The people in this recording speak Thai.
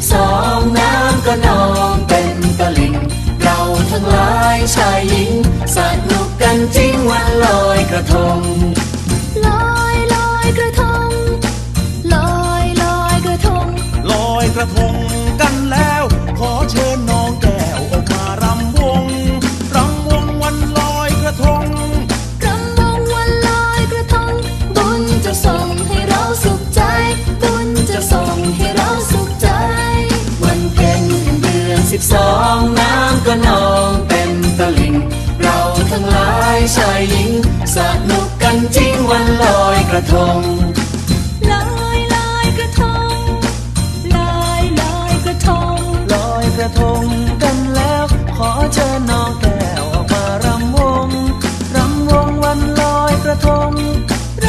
บสองน้ำก็นองเต็มตลิ่งเราทั้งหลายชายหญิงสนุกกันจริงวันลอยกระทงลอยลอยกระทงลอยลอยกระทงลอยกระทงกันแล้ว สิบสองน้ำก็นองเต็มตลิ่ง เราทั้งหลายชายหญิง สนุกกันจริงวันลอยกระทงลอยลอยกระทงลอยลอยกระทงลอยกระทงกันแล้ว ขอเชิญน้องแก